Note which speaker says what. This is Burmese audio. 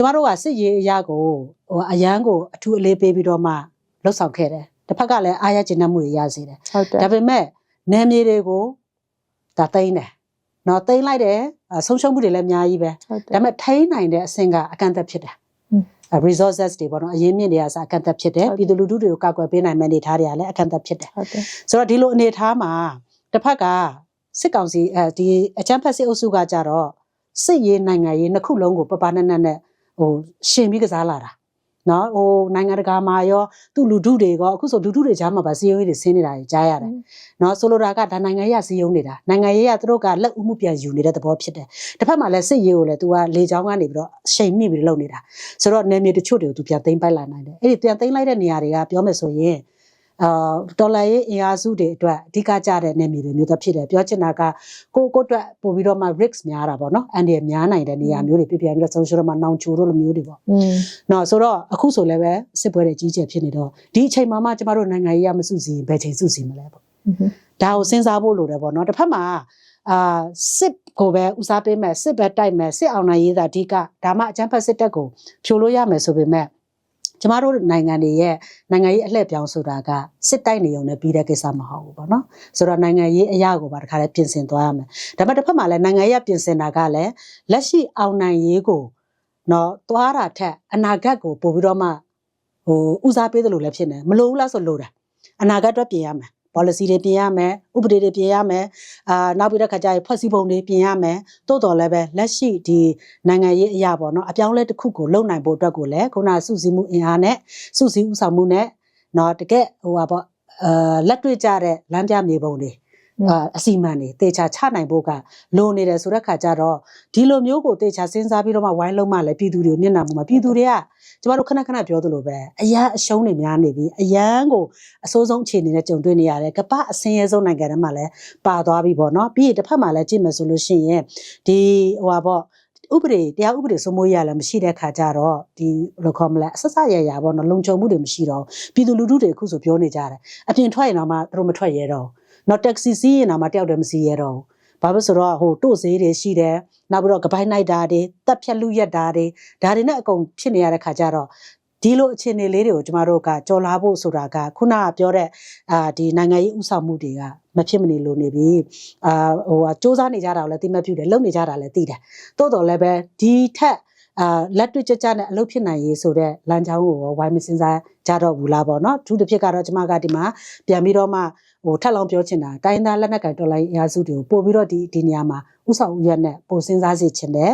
Speaker 1: ကျမတို့ကစစ်ရေးအရာကိုဟိုအရန်ကိုအထူးအလေးပေးပြီးတော့မှလှုပ်ဆောင်ခဲ့တယ်တစ်ဖက်ကလည်းအားရကျဉ်းနှံ့မှုတွေရစေတယ်
Speaker 2: ဟုတ်တယ်
Speaker 1: ဒါပေမဲ့နယ်မြေတွေကိုဒါသိမ်းတယ်နော်သိမ်းလိုက်တယ်အဆုံးရှုံးမှုတွေလည်းအများကြီးပဲ
Speaker 2: ဟုတ်တယ်
Speaker 1: ဒါပေမဲ့ထိန်းနိုင်တဲ့အဆင့်ကအကန့်အသတ်ဖြစ်တယ်
Speaker 2: อืม
Speaker 1: အဲ resources တွေပေါ့နော်အရင်းမြစ်တွေကစအကန့်အသတ်ဖြစ်တယ်
Speaker 2: ဟုတ်
Speaker 1: ပြည်သူလူထုတွေကိုကာကွယ်ပေးနိုင်မယ့်အနေအထားတွေကလည်းအကန့်အသတ်ဖြစ်တယ်
Speaker 2: ဟုတ်တယ်
Speaker 1: ဆိုတော့ဒီလိုအနေအထားမှာတစ်ဖက်ကစစ်ကောင်စီအဲဒီအချမ်းဖက်စစ်အုပ်စုကကြတော့စစ်ရေးနိုင်ငံရေးနှစ်ခုလုံးကိုပပနက်နက်နဲ့ ဟိုရှင်ပြီးကစားလာတာနော်ဟိုနိုင်ငံတကာမှာရောသူ့လူထုတွေကအခုဆိုလူထုတွေကြားမှာပါစီယုံရေးတွေဆင်းနေတာကြီးကြားရတယ်နော်ဆိုလိုတာကဒါနိုင်ငံရေးကစီယုံနေတာနိုင်ငံရေးကသူတို့ကလက်ဦးမှုပြန်ယူနေတဲ့သဘောဖြစ်တယ်တစ်ဖက်မှာလည်းစစ်ရေးကိုလည်း तू ကလေချောင်းကနေပြီးတော့ရှိန်မိပြီးလုပ်နေတာဆိုတော့နယ်မြေတချို့တွေကို तू ပြန်သိမ်းပိုက်လာနိုင်တယ်အဲ့ဒီပြန်သိမ်းလိုက်တဲ့နေရာတွေကပြောမယ်ဆိုရင် အာတော်လိုင်းရေးအင်အားစုတွေအတွက်အဓိကကြတဲ့နေမျိုးတွေမျိုးတော့ဖြစ်တယ်ပြောချင်တာကကိုကိုအတွက်ပို့ပြီးတော့မှ risk များတာပေါ့နော်အန်ဒီများနိုင်တဲ့နေရာမျိုးတွေပြပြန်ပြီးတော့ဆုံးရှုံးတော့မှနောင်ချိုတို့လိုမျိုးတွေပေါ့နော်ဆိုတော့အခုဆိုလည်းပဲစစ်ပွဲတွေကြီးကျယ်ဖြစ်နေတော့ဒီအချိန်မှာမှကျမတို့နိုင်ငံရေးရမစုစည်းဘယ်ချိန်စုစည်းမလဲပေါ့ဒါကိုစဉ်းစားဖို့လိုတယ်ပေါ့နော်တစ်ဖက်မှာအာစစ်ကိုပဲဦးစားပေးမယ်စစ်ပဲတိုက်မယ်စစ်အောင်နိုင်ရေးသာအဓိကဒါမှအကြမ်းဖက်စစ်တပ်ကိုဖြိုလို့ရမယ်ဆိုပေမဲ့ ကျမတို့နိုင်ငံတွေရဲ့နိုင်ငံရေးအလှည့်ပြောင်းဆိုတာကစစ်တိုက်နေုံနဲ့ပြီးတဲ့ကိစ္စမဟုတ်ဘူးပေါ့နော်ဆိုတော့နိုင်ငံရေးအရာကိုပါတခါလဲပြင်ဆင်သွားရမယ်ဒါပေမဲ့တစ်ဖက်မှာလည်းနိုင်ငံရေးကပြင်ဆင်တာကလည်းလက်ရှိအောင်နိုင်ရေးကိုနော်သွားတာထက်အနာဂတ်ကိုပို့ပြီးတော့မှဟိုဦးစားပေးတယ်လို့လည်းဖြစ်နေမလို့ဘူးလားဆိုလို့တာအနာဂတ်အတွက်ပြင်ရမယ် policy တွေပြင်ရမယ်ဥပဒေတွေပြင်ရမယ်အာနောက်ပြီးတဲ့ခါကျရင်ဖွဲ့စည်းပုံတွေပြင်ရမယ်တိုးတော်လည်းပဲလက်ရှိဒီနိုင်ငံရေးအရာပေါ့နော်အပြောင်းအလဲတစ်ခုကိုလုပ်နိုင်ဖို့အတွက်ကိုလည်းခုနကစုစည်းမှုအင်အားနဲ့စုစည်းဥဆောင်မှုနဲ့နော်တကယ်ဟိုပါပေါ့အာလက်တွေ့ကြတဲ့လမ်းပြမြေပုံတွေ အာအစီအမံတွေတေချာချနိုင်ဖို့ကလိုနေတယ်ဆိုတဲ့ခါကျတော့ဒီလိုမျိုးကိုတေချာစဉ်းစားပြီးတော့မှဝိုင်းလုံးမှလည်းပြည်သူတွေကိုမျက်နှာမူမှာပြည်သူတွေကကျမတို့ခဏခဏပြောသလိုပဲအရန်အရှုံးတွေများနေပြီအရန်ကိုအစိုးဆုံးအခြေအနေနဲ့ကြုံတွေ့နေရတယ်ကပ္ပအစင်းရဲဆုံးနိုင်ငံတွေမှာလည်းပါသွားပြီပေါ့နော်ပြီးရင်တစ်ဖက်မှာလည်းကြည့်မယ်ဆိုလို့ရှိရင်ဒီဟိုပါပေါ့ဥပဒေတရားဥပဒေစိုးမိုးရလည်းမရှိတဲ့ခါကျတော့ဒီဘယ်လိုခေါ်မလဲအဆက်ဆက်ရရပေါ့နော်လုံခြုံမှုတွေမရှိတော့ဘူးပြည်သူလူထုတွေအခုဆိုပြောနေကြတယ်အပြင်ထွက်ရင်တော့မှသူတို့မထွက်ရဲတော့ဘူး နော်တက္ကစီစီးရင်တော့မှတယောက်တည်းမစီးရတော့ဘူးဘာဖြစ်ဆိုတော့ဟိုတို့ဈေးတွေရှိတယ်နောက်ပြီးတော့ကပိုင်းနိုင်တာတွေတက်ဖြတ်လူရက်တာတွေဒါတွေနဲ့အကုန်ဖြစ်နေရတဲ့ခါကျတော့ဒီလိုအခြေအနေလေးတွေကိုကျမတို့ကကြော်လာဖို့ဆိုတာကခုနကပြောတဲ့အာဒီနိုင်ငံရေးဥဆောင်မှုတွေကမဖြစ်မနေလိုနေပြီအာဟိုစ조사နေကြတာကိုလည်းသိမှတ်ပြုတယ်လုပ်နေကြတာလည်းသိတယ်တိုးတော်လည်းပဲဒီထက်အာလက်တွေ့ကြကြနဲ့အလုပ်ဖြစ်နိုင်ရေးဆိုတဲ့လမ်းကြောင်းကိုရောဝိုင်းမစင်းစားကြတော့ဘူးလားပေါ့နော်သူတစ်ဖြစ်ကတော့ကျမကဒီမှာပြန်ပြီးတော့မှ ဟိုထပ်လောင်းပြောချင်တာတိုင်းသားလက်နက်ကိုင်တော်လိုင်းအင်အားစုတွေကိုပို့ပြီးတော့ဒီဒီနေရာမှာဥဆောင်ဥရက်နဲ့ပို့စဉ်းစားစေချင်တယ်